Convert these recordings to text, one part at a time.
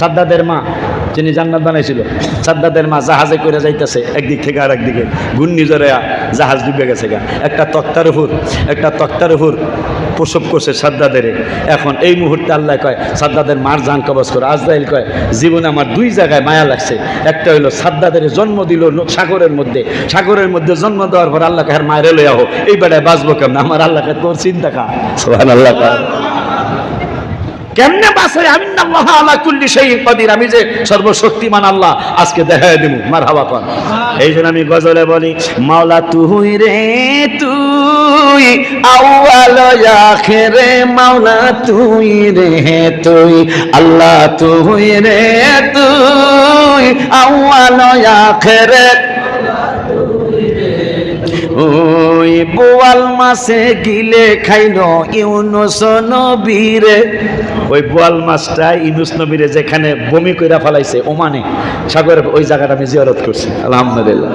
সাদ্দাদের মা, যিনি জান্নাত বানাইছিল, সাদ্দাদের মা জাহাজে করে যাইতেছে একদিক থেকে আর একদিকে ঘূর্ণিঝড়ে জাহাজ ডুবে গেছে গা। একটা তক্তার উপর, একটা তক্তার উপর প্রসব করছে সাদ্দাদের। এখন এই মুহূর্তে আল্লাহ কয়, সাদ্দাদের মার জান কবজ করে। আজরাইল কয়, জীবনে আমার দুই জায়গায় মায়া লাগছে। একটা হইল সাদ্দাদের জন্ম দিল সাগরের মধ্যে। সাগরের মধ্যে জন্ম দেওয়ার পর আল্লাহকে আর মায়ের লইয়া হোক এই বেড়ায় বাঁচবো কেমন? আমার আল্লাহকে তোর চিন্তা খা সোহান আল্লাহ কেমনে বাঁচে আমি আল্লাহ কুল্লি সেই কদির। আমি যে সর্বশক্তিমান আল্লাহ, আজকে দেখাই দিব মার হাবা কর এই জন্য আমি গজলে বলি, মাওলা তুই রে তুই, আউয়াল মাওলা তুই রে তুই, আল্লাহ তুই রে তুই, আউয়াল আখেরে। ওই বোয়াল মাছে গিলে খাইল ইউনুস নবীরে। ওই বোয়াল মাছটা ইউনুস নবীরে যেখানে বমি কইরা ফেলাইছে ওমানে, সাগরের ওই জায়গাটা আমি জিয়ারত করছি, আলহামদুলিল্লাহ।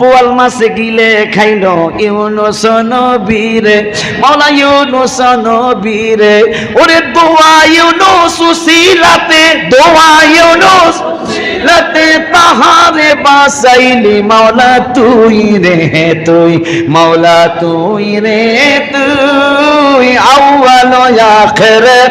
বোয়াল মাছে গিলে খাইল ইউনুস নবীরে, মাওলা ইউনুস নবীরে। ওরে দোয়া ইউনুস সিলাতে দোয়া ইউনুস লতে তাহারে বাসাইলি মাওলা তুই রে, তুই মাওলা তুই রে, তুই আউয়াল আখিরে।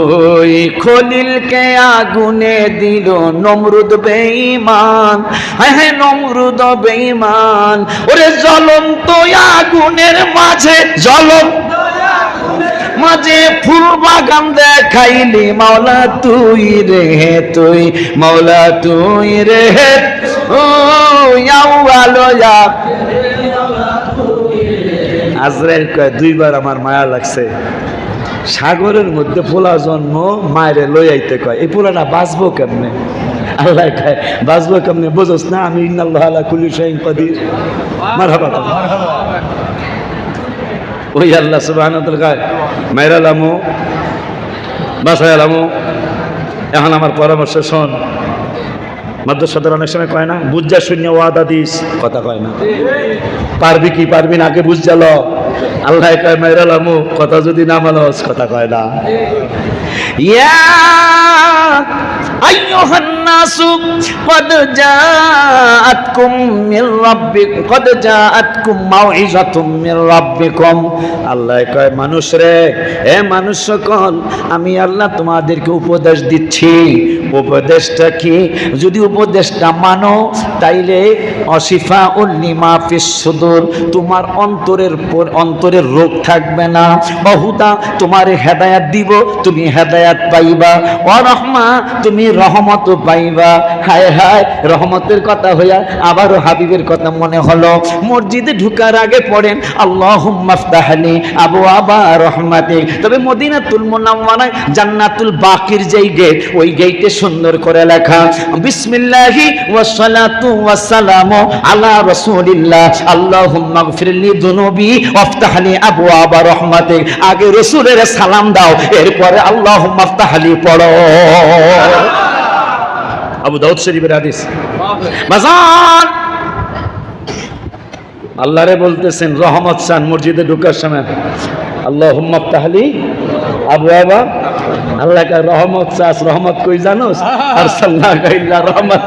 ওই খলিলকে আগুনে দিল নমরুদ বেঈমান। হ্যাঁ হ্যাঁ নমরুদ বেঈমান। ওরে জ্বলন্ত আগুনের মাঝে জ্বলন্ত মাঝে ফুল বাগান দেখাইলি, মাওলা তুই রে তুই, মাওলা তুই রে ও কয়, দুইবার আমার মায়া লাগছে। সাগরের মধ্যে পোলা জন্ম মায়েরে লই আইতে কয়, এই পোলাটা বাঁচবো কেমনে? আল্লাহ কয়, বাঁচবো কেমনে? বুঝোস না, আমি ইন্নাল্লাহ কুল্লি শাইইন কাদির। মারহাবা। ওই আল্লাহ সুবাহ মাইরা কয় বাসায় বাসায়ালামু এখন আমার পরামর্শ শোন। মাদ্রাসাদের অনেক সময় কয় না বুঝা শূন্য, ওয়াদা দিস। কথা কয় না। পারবি কি পারবি না, আগে বুঝাল আল্লাহ কয় মেরাল আমু কথা যদি না মানস, কথা কয় না। ইয়া আল্লাহ কয়, মানুষ রে হে মানুষ সকল, আমি আল্লাহ তোমাদেরকে উপদেশ দিচ্ছি। উপদেশটা কি? যদি উপদেশটা মানো, তাইলে অসিফা উল্লিমা সুদূর। তোমার অন্তরের অন্তরের রোগ থাকবে না। বহুতা তোমার হেদায়াত দিব, তুমি হেদায়াত পাইবা। ও রহমা, তুমি রহমত পাইবা। হায় হায়, রহমতের কথা হইয়া আবারও হাবিবের কথা মনে হলো। মসজিদে ঢুকার আগে পড়েন আল্লাহ আবু আবা রহমাতে। তবে মদিনাতুল মুনাওয়ারায় জান্নাতুল বাকির যেই গেট ওই গেটে সুন্দর করে লেখা সালাম দাও, এরপরে আল্লাহুম্মা আফতাহলি পড়ো। আবু দাউদ শরীফের হাদিস। বাজান আল্লাহরে বলতেছেন, রহমত চান মসজিদে ঢুকার সময়। আল্লাহ তাহলি আবু আবা আল্লাহ রহমত চাস, রহমত কই জানোস? আর সাল্লাহ রহমত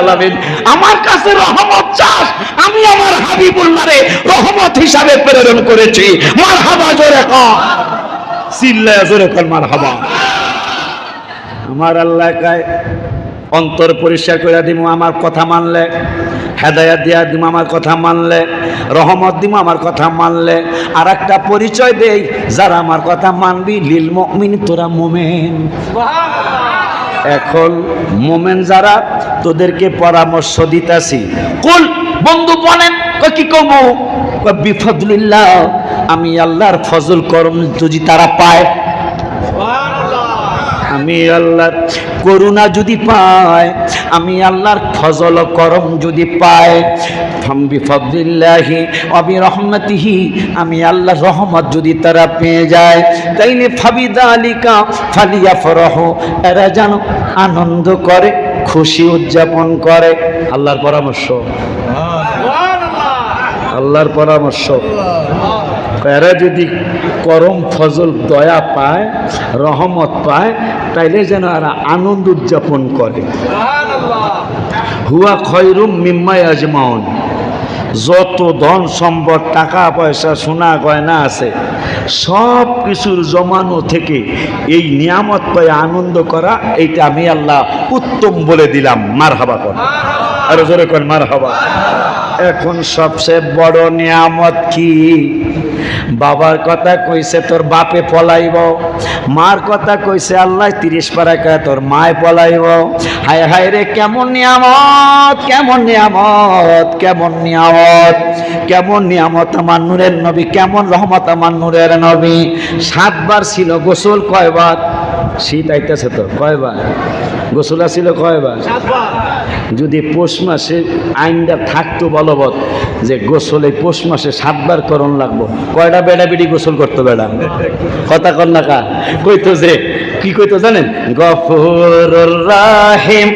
আলামিন, আমার কাছে রহমত চাস, আমি আমার হাবিবুল্লাহরে রহমত হিসাবে প্রেরণ করেছি। মারহাবা জোরে কর। সিল্লা জোরে কর মারহাবা। আমার আল্লাহ কায় অন্তর পরিষ্কার করে দিব আমার কথা মানলে। হেদায়াত দিয়া দিব আমার কথা মানলে। রহমত দিব আমার কথা মানলে। আর একটা পরিচয় দেই, যারা আমার কথা মানবি, লিল মুমিন, তোরা মোমেন। এখন মোমেন যারা, তোদেরকে পরামর্শ দিতাছি। কুল, বন্ধু বলেন কি কব কই বিফদলিল্লাহ, আমি আল্লাহর ফজল করম যদি তারা পায়। আমি আল্লাহর করুণা যদি পায় আমি আল্লাহর ফজল করম যদি পায় ফাম্বি অবি রহমতিহি আমি আল্লাহর রহমত যদি তারা পেয়ে যায় তাইলে ফাবিদা আলিকা ফালিয়া ফরহ এরা যেন আনন্দ করে খুশি উদযাপন করে। আল্লাহর পরামর্শ। আল্লাহর পরামর্শ। এরা যদি করম ফজল দয়া পায়, রহমত পায়, তাইলে যেন আর আনন্দ উদযাপন করে। হুয়া খয়রুম মিম্মাই আজমাউন যত ধন সম্পদ, টাকা পয়সা, সোনা গয়না আছে, সব কিছুর জমানো থেকে এই নিয়ামত পায়, আনন্দ করা, এইটা আমি আল্লাহ উত্তম বলে দিলাম। মার হাবা কর। আরও জোরে কর মার হাবা এখন সবচেয়ে বড় নিয়ামত কি? বাবার কথা কইছে তোর বাপে পলাইব, মার কথা কইছে আল্লাহ তিরিশ পারা তোর মায় পলাইব। হায় হায় রে, কেমন নিয়ামত কেমন নিয়ামত কেমন নিয়ামত কেমন নিয়ামত আমার নূরের নবী, কেমন রহমত আমার নূরের নবী। সাতবার ছিল গোসল কয়বার? শীত আইতেছে তো, কয়বার? গোসল আসছিল কয়বার? যদি পৌষ মাসে আইনটা থাকতো বলবৎ যে গোসল পৌষ মাসে সাতবার করণ লাগবো, কয়টা বেড়া বেড়ি গোসল করতো বেড়া? কথা কর না কা। কইতো যে, কি কইতো জানেন? গফুর রাহিম,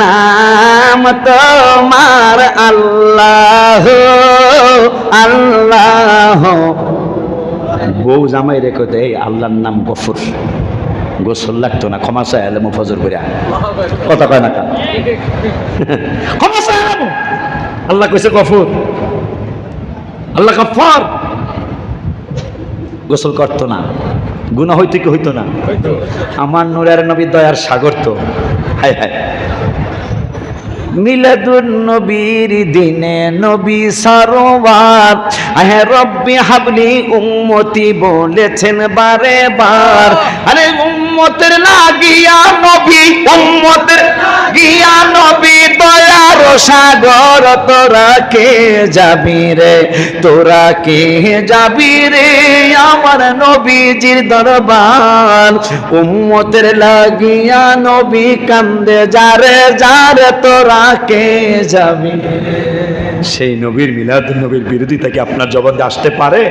নাম তোমার আল্লাহ আল্লাহ। বউ জামাই রেখে এই আল্লাহর নাম গফুর। গোসল লাগতো না ক্ষমা চাই আলে ফজর করে কথা কয় না ক্ষমা চাই আল্লাহ কইছে গফুর। আল্লাহ গফার। গোসল করতো না। গুণা হইতে কি হইতো না? আমার নুরের নবী দয়ার সাগর তো। হায় হায়। মিলাদুন নবীর দিনে নবী সারোবার আহে রব্বি হাবলি উম্মতি বলেছেন বারে বার আরে উম্মতের লাগিয়া নবী, উম্মতের গিয়া নবী, দয়ার সাগর তোরা কে যাবি রে? তোরা কে যাবি রে? আমার নবীজির দরবার। উম্মতের লাগিয়া নবী কান্দে, যারে যারে তোরা কে যাবি সেই নবীর মিলাদ, নবীর বিরোধিতা কি আপনার জবাবে আসতে পারে?